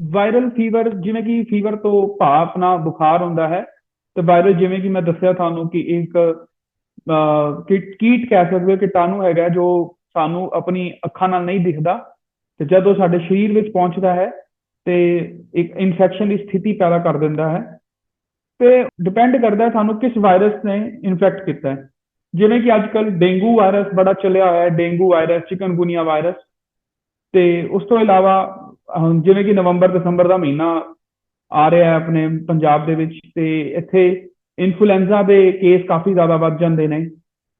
Viral fever ਜਿਵੇਂ ਕਿ fever ਤੋਂ ਭਾਵ ਆਪਣਾ ਬੁਖਾਰ ਹੁੰਦਾ ਹੈ, ਤੇ ਵਾਇਰਲ ਜਿਵੇਂ ਕਿ ਮੈਂ ਦੱਸਿਆ ਤੁਹਾਨੂੰ ਕਿ ਇੱਕ ਕੀਟ ਕਹਿ ਸਕਦੇ ਹੋ ਕੀਟਾਣੂ ਹੈਗਾ ਜੋ ਸਾਨੂੰ ਆਪਣੀ ਅੱਖਾਂ ਨਾਲ ਨਹੀਂ ਦਿਖਦਾ, ਤੇ ਜਦੋਂ ਸਾਡੇ ਸਰੀਰ ਵਿੱਚ ਪਹੁੰਚਦਾ ਹੈ, ਤੇ ਇੱਕ ਇਨਫੈਕਸ਼ਨ ਦੀ ਸਥਿਤੀ ਪੈਦਾ ਕਰ ਦਿੰਦਾ ਹੈ, ਤੇ ਡਿਪੈਂਡ ਕਰਦਾ ਹੈ ਸਾਨੂੰ ਕਿਸ ਵਾਇਰਸ ਨੇ ਇਨਫੈਕਟ ਕੀਤਾ ਹੈ। ਜਿਵੇਂ ਕਿ ਅੱਜ ਕੱਲ ਡੇਂਗੂ ਵਾਇਰਸ ਬੜਾ ਚੱਲਿਆ ਹੋਇਆ ਹੈ, ਡੇਂਗੂ ਵਾਇਰਸ ਚਿਕਨਗੁਨੀਆ ਵਾਇਰਸ ਤੇ ਉਸ ਤੋਂ ਇਲਾਵਾ ਹੁਣ ਜਿਵੇਂ ਕਿ ਨਵੰਬਰ, ਦਸੰਬਰ ਦਾ ਮਹੀਨਾ ਆ ਰਿਹਾ ਹੈ ਆਪਣੇ ਪੰਜਾਬ ਦੇ ਵਿੱਚ ਤੇ ਇੱਥੇ ਇਨਫਲੂਐਂਜ਼ਾ ਦੇ ਕੇਸ ਕਾਫੀ ਜ਼ਿਆਦਾ ਵੱਧ ਜਾਂਦੇ ਨੇ।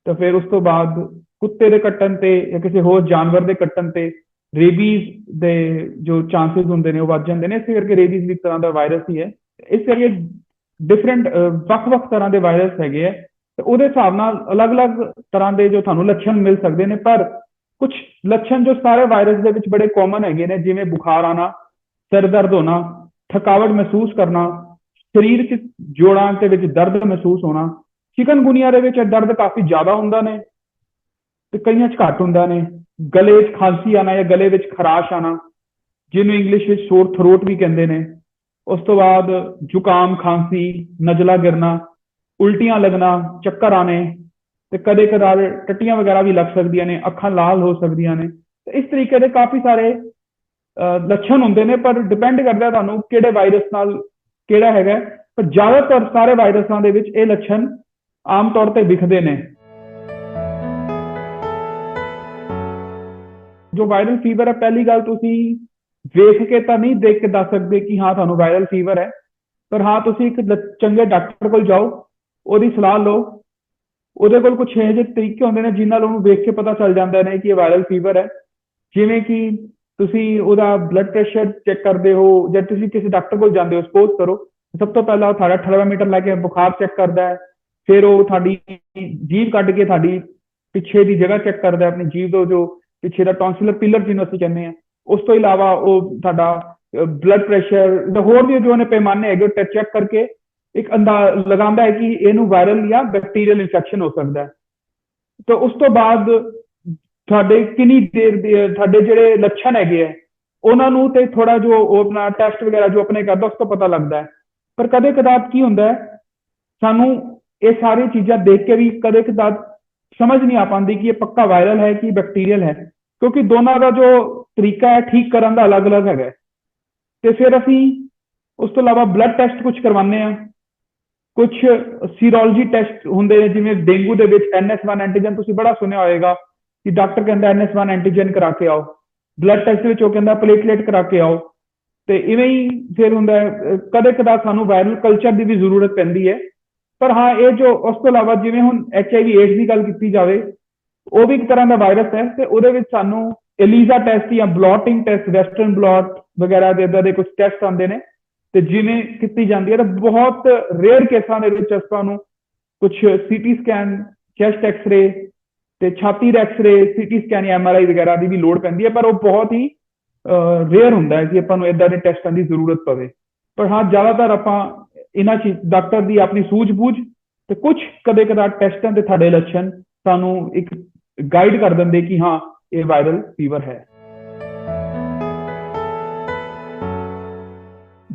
ਤਾਂ ਫਿਰ ਉਸ ਤੋਂ ਬਾਅਦ ਕੁੱਤੇ ਦੇ ਕੱਟਣ ਤੇ ਜਾਂ ਕਿਸੇ ਹੋਰ ਜਾਨਵਰ ਦੇ ਕੱਟਣ ਤੇ ਰੇਬੀਜ਼ ਦੇ ਜੋ ਚਾਂਸਸ ਹੁੰਦੇ ਨੇ ਉਹ ਵੱਧ ਜਾਂਦੇ ਨੇ। ਇਸੇ ਕਰਕੇ ਰੇਬੀਜ਼ ਵੀ ਤਰ੍ਹਾਂ ਦਾ ਵਾਇਰਸ ਹੀ ਹੈ। ਇਸ ਕਰਕੇ ਡਿਫਰੈਂਟ ਵੱਖ-ਵੱਖ ਤਰ੍ਹਾਂ ਦੇ ਵਾਇਰਸ ਹੈਗੇ ਆ। ਤੇ ਉਹਦੇ ਹਿਸਾਬ ਨਾਲ ਅਲੱਗ-ਅਲੱਗ ਤਰ੍ਹਾਂ ਦੇ ਜੋ ਤੁਹਾਨੂੰ ਲੱਛਣ ਮਿਲ ਸਕਦੇ ਨੇ, ਪਰ ਕੁਝ ਲੱਛਣ ਜੋ ਸਾਰੇ ਵਾਇਰਸ ਦੇ ਵਿੱਚ ਬੜੇ ਕਾਮਨ ਹੈਗੇ ਨੇ, ਜਿਵੇਂ ਬੁਖਾਰ ਆਣਾ, ਸਿਰ ਦਰਦ ਹੋਣਾ, ਥਕਾਵਟ ਮਹਿਸੂਸ ਕਰਨਾ, ਸਰੀਰ 'ਚ ਜੋੜਾਂ ਦੇ ਵਿੱਚ ਦਰਦ ਮਹਿਸੂਸ ਹੋਣਾ, ਚਿਕਨਗੁਨੀਆ ਦੇ ਵਿੱਚ ਦਰਦ ਕਾਫੀ ਜ਼ਿਆਦਾ ਹੁੰਦਾ ਨੇ ਤੇ ਕਈਆਂ 'ਚ ਘੱਟ ਹੁੰਦਾ ਨੇ, ਗਲੇ 'ਚ ਖਾਂਸੀ ਆਣਾ ਜਾਂ ਗਲੇ ਵਿੱਚ ਖਰਾਸ਼ ਆਣਾ, ਜਿਹਨੂੰ ਇੰਗਲਿਸ਼ ਵਿੱਚ ਸੋਰ ਥਰੋਟ ਵੀ ਕਹਿੰਦੇ ਨੇ, ਉਸ ਤੋਂ ਬਾਅਦ ਜ਼ੁਕਾਮ, ਖਾਂਸੀ, ਨਜ਼ਲਾ ਗਿਰਨਾ, ਉਲਟੀਆਂ ਲੱਗਣਾ, ਚੱਕਰ ਆਣੇ ਤੇ ਕਦੇ ਕਦਾਰ ਟੱਟੀਆਂ ਵਗੈਰਾ ਵੀ ਲੱਗ ਸਕਦੀਆਂ ਨੇ, ਅੱਖਾਂ ਲਾਲ ਹੋ ਸਕਦੀਆਂ ਨੇ। ਤੇ ਇਸ ਤਰੀਕੇ ਦੇ ਕਾਫੀ ਸਾਰੇ ਲੱਛਣ ਹੁੰਦੇ ਨੇ, ਪਰ ਡਿਪੈਂਡ ਕਰਦਾ ਤੁਹਾਨੂੰ ਕਿਹੜੇ ਵਾਇਰਸ ਨਾਲ ਕਿਹੜਾ ਹੈਗਾ ਪਰ ਜ਼ਿਆਦਾਤਰ ਸਾਰੇ ਵਾਇਰਸਾਂ ਦੇ ਵਿੱਚ ਇਹ ਲੱਛਣ ਆਮ ਤੌਰ ਤੇ ਦਿਖਦੇ ਨੇ। ਜੋ ਵਾਇਰਲ ਫੀਵਰ ਹੈ, ਪਹਿਲੀ ਗੱਲ ਤੁਸੀਂ ਵੇਖ ਕੇ ਤਾਂ ਨਹੀਂ ਦੇਖ ਕੇ ਦੱਸ ਸਕਦੇ ਕਿ ਹਾਂ, ਤੁਹਾਨੂੰ ਵਾਇਰਲ ਫੀਵਰ ਹੈ। ਪਰ ਹਾਂ, ਤੁਸੀਂ ਇੱਕ ਚੰਗੇ ਡਾਕਟਰ ਕੋਲ ਜਾਓ, ਉਹਦੀ ਸਲਾਹ ਲਓ ਉਹਦੇ ਕੋਲ ਕੁਝ ਇਹੋ ਜਿਹੇ ਤਰੀਕੇ ਹੁੰਦੇ ਨੇ ਜਿਨ੍ਹਾਂ ਨਾਲ ਉਹਨੂੰ ਵੇਖ ਕੇ ਪਤਾ ਚੱਲ ਜਾਂਦਾ ਹੈ ਕਿ ਇਹ ਵਾਇਰਲ ਫੀਵਰ ਹੈ। ਜਿਵੇਂ ਕਿ ਤੁਸੀਂ ਉਹਦਾ ਬਲੱਡ ਪ੍ਰੈਸ਼ਰ ਚੈੱਕ ਕਰਦੇ ਹੋ ਜਾਂ ਤੁਸੀਂ ਕਿਸੇ ਡਾਕਟਰ ਕੋਲ ਜਾਂਦੇ ਹੋ ਸਪੋਜ਼ ਕਰੋ, ਸਭ ਤੋਂ ਪਹਿਲਾਂ ਤੁਹਾਡਾ ਥਰਮਾਮੀਟਰ ਲੈ ਕੇ ਬੁਖਾਰ ਚੈੱਕ ਕਰਦਾ ਹੈ, ਫਿਰ ਉਹ ਤੁਹਾਡੀ ਜੀਭ ਕੱਢ ਕੇ ਤੁਹਾਡੀ ਪਿੱਛੇ ਦੀ ਜਗ੍ਹਾ ਚੈੱਕ ਕਰਦਾ ਹੈ, ਆਪਣੀ ਜੀਭ ਤੋਂ ਜੋ ਪਿੱਛੇ ਦਾ ਟੌਂਸਿਲਰ ਪਿਲਰ ਜਿਹਨੂੰ ਅਸੀਂ ਕਹਿੰਦੇ ਆ ਉਸ ਤੋਂ ਇਲਾਵਾ ਉਹ ਤੁਹਾਡਾ ਬਲੱਡ ਪ੍ਰੈਸ਼ਰ ਜਾਂ ਹੋਰ ਵੀ ਜੋ ਨੇ ਪੈਮਾਨੇ ਹੈਗੇ ਉਹ ਚੈੱਕ ਕਰਕੇ ਇੱਕ ਅੰਦਾਜ਼ ਲਗਾਉਂਦਾ ਹੈ ਕਿ ਇਹਨੂੰ ਵਾਇਰਲ ਜਾਂ ਬੈਕਟੀਰੀਅਲ ਇਨਫੈਕਸ਼ਨ ਹੋ ਸਕਦਾ ਹੈ। ਤਾਂ ਉਸ ਤੋਂ ਬਾਅਦ ਤੁਹਾਡੇ ਕਿੰਨੀ ਦੇਰ ਦੇ, ਤੁਹਾਡੇ ਜਿਹੜੇ ਲੱਛਣ ਹੈਗੇ ਆ ਉਹਨਾਂ ਨੂੰ ਤੇ ਥੋੜਾ ਜੋ ਉਹ ਆਪਣਾ ਟੈਸਟ ਵਗੈਰਾ ਜੋ ਆਪਣੇ ਕਰਦਾ, ਉਸ ਤੋਂ ਪਤਾ ਲੱਗਦਾ ਹੈ। ਪਰ ਕਦੇ ਕਦਾਰ ਕੀ ਹੁੰਦਾ ਹੈ, ਸਾਨੂੰ ਇਹ ਸਾਰੀ ਚੀਜ਼ਾਂ ਦੇਖ ਕੇ ਵੀ ਕਦੇ ਕਦਾਰ ਸਮਝ ਨਹੀਂ ਆ ਪਾਉਂਦੀ ਕਿ ਇਹ ਪੱਕਾ ਵਾਇਰਲ ਹੈ ਕਿ ਬੈਕਟੀਰੀਅਲ ਹੈ। ਕਿਉਂਕਿ ਦੋਨਾਂ ਦਾ ਜੋ ਤਰੀਕਾ ਹੈ, ਠੀਕ ਕਰਨ ਦਾ ਅਲੱਗ-ਅਲੱਗ ਹੈਗਾ ਹੈ। ਤੇ ਫਿਰ ਅਸੀਂ ਉਸ ਤੋਂ ਇਲਾਵਾ ਬਲੱਡ ਟੈਸਟ ਕੁਝ ਕਰਵਾਉਂਦੇ ਆ ਕੁਝ ਸੀਰੋਲੋਜੀ ਟੈਸਟ ਹੁੰਦੇ ਨੇ, ਜਿਵੇਂ ਡੇਂਗੂ ਦੇ ਵਿੱਚ NS1 ਐਂਟੀਜਨ ਤੁਸੀਂ ਬੜਾ ਸੁਣਿਆ ਹੋਵੇਗਾ ਕਿ ਡਾਕਟਰ ਕਹਿੰਦਾ NS1 ਐਂਟੀਜਨ ਕਰਾ ਕੇ ਆਓ। ਬਲੱਡ ਟੈਸਟ ਵਿੱਚ ਉਹ ਕਹਿੰਦਾ ਪਲੇਟਲੇਟ ਕਰਾ ਕੇ ਆਓ। ਤੇ ਇਵੇਂ ਹੀ ਫਿਰ ਹੁੰਦਾ ਹੈ ਕਦੇ ਕਦਾ ਸਾਨੂੰ ਵਾਇਰਲ ਕਲਚਰ ਦੀ ਵੀ ਜ਼ਰੂਰਤ ਪੈਂਦੀ ਹੈ। ਪਰ ਹਾਂ, ਇਹ ਜੋ ਉਸ ਤੋਂ ਇਲਾਵਾ ਜਿਵੇਂ ਹੁਣ HIV AIDS ਦੀ ਗੱਲ ਕੀਤੀ ਜਾਵੇ, ਉਹ ਵੀ ਇੱਕ ਤਰ੍ਹਾਂ ਦਾ ਵਾਇਰਸ ਹੈ ਤੇ ਉਹਦੇ ਵਿੱਚ ਸਾਨੂੰ ਐਲੀਜ਼ਾ ਟੈਸਟ ਜਾਂ ਬਲੌਟਿੰਗ ਟੈਸਟ ਵੈਸਟਰਨ ਬਲੌਟ ਵਗੈਰਾ ਦੇ ਇਦਾਂ ਦੇ ਕੁਝ ਟੈਸਟ ਆਉਂਦੇ ਨੇ। ਤੇ ਜਿਵੇਂ ਕੀਤੀ ਜਾਂਦੀ ਹੈ ਤਾਂ ਬਹੁਤ ਰੇਅਰ ਕੇਸਾਂ ਦੇ ਵਿੱਚ ਆਪਾਂ ਨੂੰ ਕੁਝ ਸੀਟੀ ਸਕੈਨ ਚੈਸਟ ਐਕਸ-ਰੇ ਤੇ ਛਾਤੀ ਦਾ ਐਕਸ-ਰੇ ਸੀਟੀ ਸਕੈਨ ਜਾਂ ਐਮਆਰਆਈ ਵਗੈਰਾ ਦੀ ਵੀ ਲੋੜ ਪੈਂਦੀ ਹੈ, ਪਰ ਉਹ ਬਹੁਤ ਹੀ ਰੇਅਰ ਹੁੰਦਾ ਹੈ ਕਿ ਆਪਾਂ ਨੂੰ ਇਦਾਂ ਦੇ ਟੈਸਟਾਂ ਦੀ ਜ਼ਰੂਰਤ ਪਵੇ। ਪਰ ਹਾਂ, ਜ਼ਿਆਦਾਤਰ ਆਪਾਂ ਇਹਨਾਂ ਚੀਜ਼ ਡਾਕਟਰ ਦੀ ਆਪਣੀ ਸੂਝ-ਬੂਝ ਤੇ ਕੁਝ ਕਦੇ-ਕਦਾਰ ਟੈਸਟਾਂ ਦੇ ਤੁਹਾਡੇ ਲੱਛਣ ਸਾਨੂੰ ਇੱਕ ਗਾਈਡ ਕਰ ਦਿੰਦੇ ਕਿ ਹਾਂ, ਇਹ ਵਾਇਰਲ ਫੀਵਰ ਹੈ।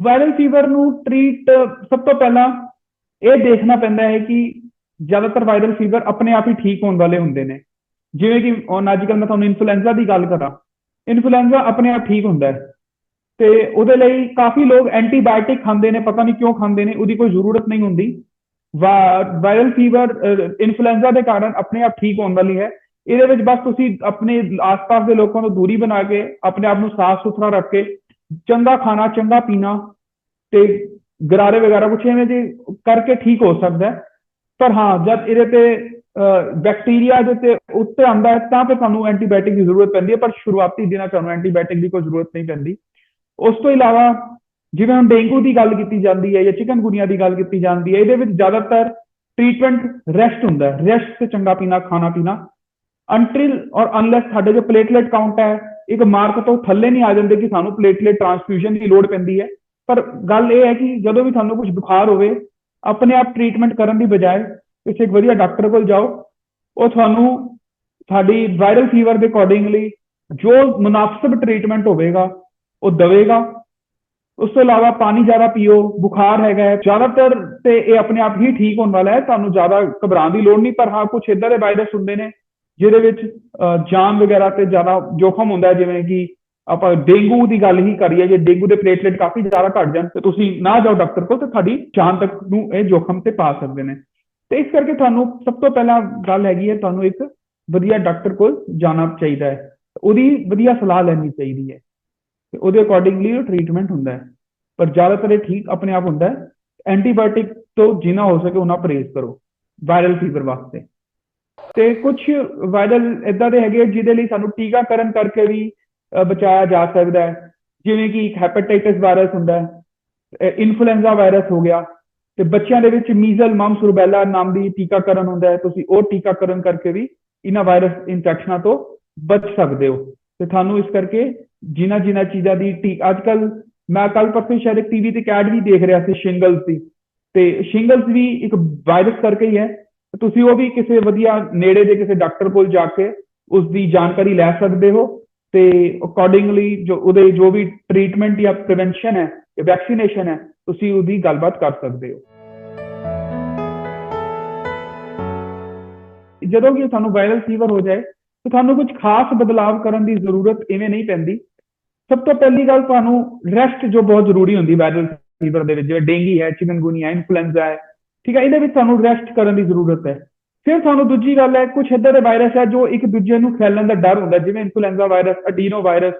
ਵਾਇਰਲ ਫੀਵਰ ਨੂੰ ਟ੍ਰੀਟ ਸਭ ਤੋਂ ਪਹਿਲਾਂ ਇਹ ਦੇਖਣਾ ਪੈਂਦਾ ਹੈ ਕਿ ਜ਼ਿਆਦਾਤਰ ਵਾਇਰਲ ਫੀਵਰ ਆਪਣੇ ਆਪ ਹੀ ਠੀਕ ਹੋਣ ਵਾਲੇ ਹੁੰਦੇ ਨੇ। ਜਿਵੇਂ ਕਿ ਹੁਣ ਅੱਜ ਕੱਲ੍ਹ ਮੈਂ ਤੁਹਾਨੂੰ ਇਨਫਲੂਐਂਜ਼ਾ ਦੀ ਗੱਲ ਕਰਾਂ। ਇਨਫਲੂਐਂਜ਼ਾ ਆਪਣੇ ਆਪ ਠੀਕ ਹੁੰਦਾ ਹੈ ਤੇ ਉਹਦੇ ਲਈ ਕਾਫੀ ਲੋਕ ਐਂਟੀਬਾਇਓਟਿਕ ਖਾਂਦੇ ਨੇ, ਪਤਾ ਨਹੀਂ ਕਿਉਂ ਖਾਂਦੇ ਨੇ, ਉਹਦੀ ਕੋਈ ਜ਼ਰੂਰਤ ਨਹੀਂ ਹੁੰਦੀ। ਵਾਇਰਲ ਫੀਵਰ ਇਨਫਲੂਐਂਜ਼ਾ ਦੇ ਕਾਰਨ ਆਪਣੇ ਆਪ ਠੀਕ ਹੋਣ ਵਾਲੀ ਹੈ। ਇਹਦੇ ਵਿੱਚ ਬਸ ਤੁਸੀਂ ਆਪਣੇ ਆਸ-ਪਾਸ ਦੇ ਲੋਕਾਂ ਤੋਂ ਦੂਰੀ ਬਣਾ ਕੇ, ਆਪਣੇ ਆਪ ਨੂੰ ਸਾਫ਼ ਸੁਥਰਾ ਰੱਖ ਕੇ, ਚੰਗਾ ਖਾਣਾ, ਚੰਗਾ ਪੀਣਾ ਤੇ ਗਰਾਰੇ ਵਗੈਰਾ ਕੁਛ ਐਵੇਂ ਜੇ ਕਰਕੇ ਠੀਕ ਹੋ ਸਕਦਾ ਪਰ ਹਾਂ, ਜਦ ਇਹਦੇ ਤੇ ਬੈਕਟੀਰੀਆ ਦੇ ਤੇ ਉੱਤੇ ਆਂਦਾ ਹੈ, ਤਾਂ ਫਿਰ ਤੁਹਾਨੂੰ ਐਂਟੀਬਾਇਓਟਿਕ ਦੀ ਜ਼ਰੂਰਤ ਪੈਂਦੀ ਹੈ, ਪਰ ਸ਼ੁਰੂਆਤੀ ਦਿਨਾਂ ਤੁਹਾਨੂੰ ਐਂਟੀਬਾਇਓਟਿਕ ਦੀ ਕੋਈ ਜ਼ਰੂਰਤ ਨਹੀਂ ਪੈਂਦੀ। ਉਸ ਤੋਂ ਇਲਾਵਾ, ਜਿਵੇਂ ਹੁਣ ਡੇਂਗੂ ਦੀ ਗੱਲ ਕੀਤੀ ਜਾਂਦੀ ਹੈ ਜਾਂ ਚਿਕਨਗੁਨੀਆ ਦੀ ਗੱਲ ਕੀਤੀ ਜਾਂਦੀ ਹੈ, ਇਹਦੇ ਵਿੱਚ ਜ਼ਿਆਦਾਤਰ ਟ੍ਰੀਟਮੈਂਟ ਰੈਸਟ ਹੁੰਦਾ ਹੈ। ਰੈਸਟ ਤੇ ਚੰਗਾ ਪੀਣਾ, ਖਾਣਾ ਪੀਣਾ। ਅੰਟਿਲ ਔਰ ਅਨਲੈਸ ਸਾਡੇ ਜੋ ਪਲੇਟਲੇਟ ਕਾਊਂਟ ਹੈ, ਇੱਕ ਮਾਰਕ ਤੋਂ ਥੱਲੇ ਨਹੀਂ ਆ ਜਾਂਦੇ ਕਿ ਸਾਨੂੰ ਪਲੇਟਲੇਟ ਟ੍ਰਾਂਸਫਿਊਜ਼ਨ ਦੀ ਲੋੜ ਪੈਂਦੀ ਹੈ। ਪਰ ਗੱਲ ਇਹ ਹੈ ਕਿ ਜਦੋਂ ਵੀ ਤੁਹਾਨੂੰ ਕੁਝ ਬੁਖਾਰ ਹੋਵੇ ਆਪਣੇ ਆਪ ਟ੍ਰੀਟਮੈਂਟ ਕਰਨ ਦੀ ਬਜਾਏ ਕਿਸੇ ਇੱਕ ਵਧੀਆ ਡਾਕਟਰ ਕੋਲ ਜਾਓ ਉਹ ਤੁਹਾਨੂੰ ਤੁਹਾਡੀ ਵਾਇਰਲ ਫੀਵਰ ਦੇ ਅਕੋਰਡਿੰਗਲੀ ਜੋ ਮੁਨਾਸਬ ਟ੍ਰੀਟਮੈਂਟ ਹੋਵੇਗਾ ਉਹ ਦਵੇਗਾ। ਉਸ ਤੋਂ ਇਲਾਵਾ ਪਾਣੀ ਜ਼ਿਆਦਾ ਪੀਓ ਬੁਖਾਰ ਹੈਗਾ ਹੈ ਜ਼ਿਆਦਾਤਰ ਤੇ ਇਹ ਆਪਣੇ ਆਪ ਹੀ ਠੀਕ ਹੋਣ ਵਾਲਾ ਹੈ ਤੁਹਾਨੂੰ ਜ਼ਿਆਦਾ ਘਬਰਾਉਣ ਦੀ ਲੋੜ ਨਹੀਂ ਪਰ ਹਾਂ ਕੁਝ ਇਦਾਂ ਦੇ ਵਾਇਰਸ ਹੁੰਦੇ ਨੇ ਜਿਹਦੇ ਵਿੱਚ ਅਹ, ਜਾਨ ਵਗੈਰਾ ਤੇ ਜ਼ਿਆਦਾ ਜੋਖਮ ਹੁੰਦਾ ਜਿਵੇਂ ਕਿ ਆਪਾਂ ਡੇਂਗੂ ਦੀ ਗੱਲ ਹੀ ਕਰੀਏ, ਜੇ ਡੇਂਗੂ ਦੇ ਪਲੇਟਲੇਟ ਕਾਫੀ ਜ਼ਿਆਦਾ ਘਟ ਜਾਣ, ਤੇ ਤੁਸੀਂ ਨਾ ਜਾਓ ਡਾਕਟਰ ਕੋਲ ਤੇ ਤੁਹਾਡੀ ਜਾਨ ਤੱਕ ਨੂੰ ਇਹ ਜੋਖਮ ਤੇ ਪਾ ਸਕਦੇ ਨੇ। ਤੇ ਇਸ ਕਰਕੇ ਤੁਹਾਨੂੰ ਸਭ ਤੋਂ ਪਹਿਲਾਂ ਗੱਲ ਹੈਗੀ ਹੈ, ਤੁਹਾਨੂੰ ਇੱਕ ਵਧੀਆ ਡਾਕਟਰ ਕੋਲ ਜਾਣਾ ਚਾਹੀਦਾ ਹੈ। ਉਹਦੀ ਵਧੀਆ ਸਲਾਹ ਲੈਣੀ ਚਾਹੀਦੀ ਹੈ। ਤੇ ਉਹਦੇ ਅਕੋਰਡਿੰਗਲੀ ਉਹ ਟ੍ਰੀਟਮੈਂਟ ਹੁੰਦਾ ਹੈ। ਪਰ ਜ਼ਿਆਦਾਤਰ ਇਹ ਠੀਕ ਆਪਣੇ ਆਪ ਹੁੰਦਾ ਹੈ। ਐਂਟੀਬਾਇਓਟਿਕ ਤੋਂ ਜਿੰਨਾ ਹੋ ਸਕੇ ਉਹਨਾਂ ਪਰਹੇਜ਼ ਕਰੋ ਵਾਇਰਲ ਫੀਵਰ ਵਾਸਤੇ। ਤੇ ਕੁਝ ਵਾਇਰਲ ਇਦਾਂ ਦੇ ਹੈਗੇ ਆ ਜਿਹਦੇ ਲਈ ਸਾਨੂੰ ਟੀਕਾਕਰਨ ਕਰਕੇ ਵੀ ਬਚਾਇਆ ਜਾ ਸਕਦਾ ਹੈ। ਜਿਵੇਂ ਕਿ ਇੱਕ ਹੈਪੇਟਾਈਟਸ ਵਾਇਰਸ ਹੁੰਦਾ ਹੈ ਇਨਫਲੂਐਂਜ਼ਾ ਵਾਇਰਸ ਹੋ ਗਿਆ, ਤੇ ਬੱਚਿਆਂ ਦੇ ਵਿੱਚ ਮੀਜ਼ਲ ਮਮਸ ਰੁਬੈਲਾ ਨਾਮ ਦੀ ਟੀਕਾਕਰਨ ਹੁੰਦਾ ਹੈ। ਤੁਸੀਂ ਉਹ ਟੀਕਾਕਰਨ ਕਰਕੇ ਵੀ ਇਹਨਾਂ ਵਾਇਰਸ ਇਨਫੈਕਸ਼ਨਾਂ ਤੋਂ ਬਚ ਸਕਦੇ ਹੋ। ਤੇ ਤੁਹਾਨੂੰ ਇਸ ਕਰਕੇ ਜਿਨ੍ਹਾਂ ਜਿਨ੍ਹਾਂ ਚੀਜ਼ਾਂ ਦੀ ਟੀ ਅੱਜ ਕੱਲ ਮੈਂ ਕੱਲ ਪਰਸੋਂ ਸ਼ਾਇਦ ਇੱਕ ਟੀਵੀ ਤੇ ਕੈਡ ਵੀ ਦੇਖ ਰਿਹਾ ਸੀ ਸ਼ਿੰਗਲਸ ਦੀ। ਤੇ ਸ਼ਿੰਗਲਸ ਵੀ ਇੱਕ ਵਾਇਰਸ ਕਰਕੇ ਹੀ ਹੈ। ਤੁਸੀਂ ਉਹ ਵੀ ਕਿਸੇ ਵਧੀਆ ਨੇੜੇ ਦੇ ਕਿਸੇ ਡਾਕਟਰ ਕੋਲ ਜਾ ਕੇ ਉਸ ਦੀ ਜਾਣਕਾਰੀ ਲੈ ਸਕਦੇ ਹੋ। ਤੇ ਅਕੋਰਡਿੰਗਲੀ ਜੋ ਉਹਦੇ ਜੋ ਵੀ ਟ੍ਰੀਟਮੈਂਟ ਜਾਂ ਪ੍ਰੀਵੈਂਸ਼ਨ ਹੈ, ਜਾਂ ਵੈਕਸੀਨੇਸ਼ਨ ਹੈ, ਤੁਸੀਂ ਉਹਦੀ ਗੱਲਬਾਤ ਕਰ ਸਕਦੇ ਹੋ। ਜਦੋਂ ਕਿ ਤੁਹਾਨੂੰ ਵਾਇਰਲ ਫੀਵਰ ਹੋ ਜਾਏ, ਤਾਂ ਤੁਹਾਨੂੰ ਕੁਝ ਖਾਸ ਬਦਲਾਵ ਕਰਨ ਦੀ ਜ਼ਰੂਰਤ ਇਵੇਂ ਨਹੀਂ ਪੈਂਦੀ। ਸਭ ਤੋਂ ਪਹਿਲੀ ਗੱਲ ਤੁਹਾਨੂੰ ਰੈਸਟ ਜੋ ਬਹੁਤ ਜ਼ਰੂਰੀ ਹੁੰਦੀ ਵਾਇਰਲ ਫੀਵਰ ਦੇ ਵਿੱਚ, ਜਿਵੇਂ ਡੇਂਗੀ ਹੈ, ਚਿਕਨਗੁਨੀਆ ਇਨਫਲੂਐਂਜ਼ਾ ਹੈ, ਠੀਕ ਹੈ, ਇਹਦੇ ਵਿੱਚ ਤੁਹਾਨੂੰ ਰੈਸਟ ਕਰਨ ਦੀ ਜ਼ਰੂਰਤ ਹੈ। ਫਿਰ ਤੁਹਾਨੂੰ ਦੂਜੀ ਗੱਲ ਹੈ ਕੁਝ ਇੱਦਾਂ ਦੇ ਵਾਇਰਸ ਹੈ ਜੋ ਇੱਕ ਦੂਜੇ ਨੂੰ ਫੈਲਣ ਦਾ ਡਰ ਹੁੰਦਾ, ਜਿਵੇਂ ਇਨਫਲੂਐਂਜ਼ਾ ਵਾਇਰਸ ਅਡੀਨੋ ਵਾਇਰਸ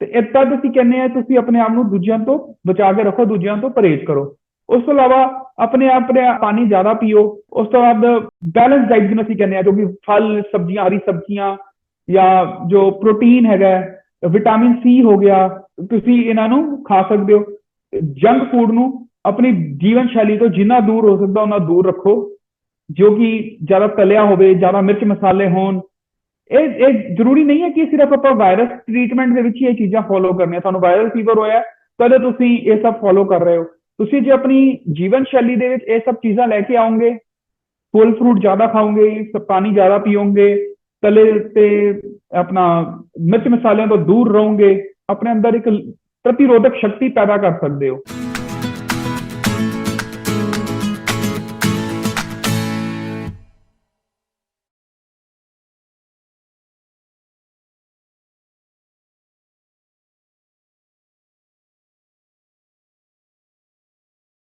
ਤੇ ਇੱਦਾਂ ਅਸੀਂ ਕਹਿੰਦੇ ਆ, ਤੁਸੀਂ ਆਪਣੇ ਆਪ ਨੂੰ ਦੂਜਿਆਂ ਤੋਂ ਬਚਾ ਕੇ ਰੱਖੋ, ਦੂਜਿਆਂ ਤੋਂ ਪਰਹੇਜ਼ ਕਰੋ। ਉਸ ਤੋਂ ਇਲਾਵਾ ਆਪਣੇ ਆਪਣੇ ਪਾਣੀ ਜ਼ਿਆਦਾ ਪੀਓ, ਉਸ ਤੋਂ ਬਾਅਦ ਬੈਲੈਂਸ ਡਾਈਟ ਜਿਹਨੂੰ ਅਸੀਂ ਕਹਿੰਦੇ ਆ, ਜੋ ਕਿ ਫਲ, ਸਬਜ਼ੀਆਂ, ਹਰੀ ਸਬਜ਼ੀਆਂ ਜਾਂ ਜੋ ਪ੍ਰੋਟੀਨ ਹੈਗਾ ਵਿਟਾਮਿਨ ਸੀ ਹੋ ਗਿਆ, ਤੁਸੀਂ ਇਹਨਾਂ ਨੂੰ ਖਾ ਸਕਦੇ ਹੋ। ਜੰਕ ਫੂਡ ਨੂੰ ਆਪਣੀ ਜੀਵਨ ਸ਼ੈਲੀ ਤੋਂ ਜਿੰਨਾ ਦੂਰ ਹੋ ਸਕਦਾ, ਉਹਨਾਂ ਦੂਰ ਰੱਖੋ। ਜੋ ਕਿ ਜ਼ਿਆਦਾ ਤਲਿਆ ਹੋਵੇ, ਜ਼ਿਆਦਾ ਮਿਰਚ ਮਸਾਲੇ ਹੋਣ, ਇਹ ਇਹ ਜ਼ਰੂਰੀ ਨਹੀਂ ਹੈ ਕਿ ਸਿਰਫ ਆਪਾਂ ਵਾਇਰਸ ਟ੍ਰੀਟਮੈਂਟ ਦੇ ਵਿੱਚ ਹੀ ਇਹ ਚੀਜ਼ਾਂ ਫੋਲੋ ਕਰਨੀਆਂ। ਤੁਹਾਨੂੰ ਵਾਇਰਲ ਫੀਵਰ ਹੋਇਆ, ਕਦੇ ਤੁਸੀਂ ਇਹ ਸਭ ਫੋਲੋ ਕਰ ਰਹੇ ਹੋ। ਤੁਸੀਂ ਜੇ ਆਪਣੀ ਜੀਵਨ ਸ਼ੈਲੀ ਦੇ ਵਿੱਚ ਇਹ ਸਭ ਚੀਜ਼ਾਂ ਲੈ ਕੇ ਆਉਂਗੇ ਫੁੱਲ ਫਰੂਟ ਜ਼ਿਆਦਾ ਖਾਓਗੇ ਪਾਣੀ ਜ਼ਿਆਦਾ ਪੀਓਗੇ, ਤਲੇ ਤੇ ਆਪਣਾ ਮਿਰਚ ਮਸਾਲਿਆਂ ਤੋਂ ਦੂਰ ਰਹੋਗੇ, ਆਪਣੇ ਅੰਦਰ ਇੱਕ ਪ੍ਰਤੀਰੋਧਕ ਸ਼ਕਤੀ ਪੈਦਾ ਕਰ ਸਕਦੇ ਹੋ।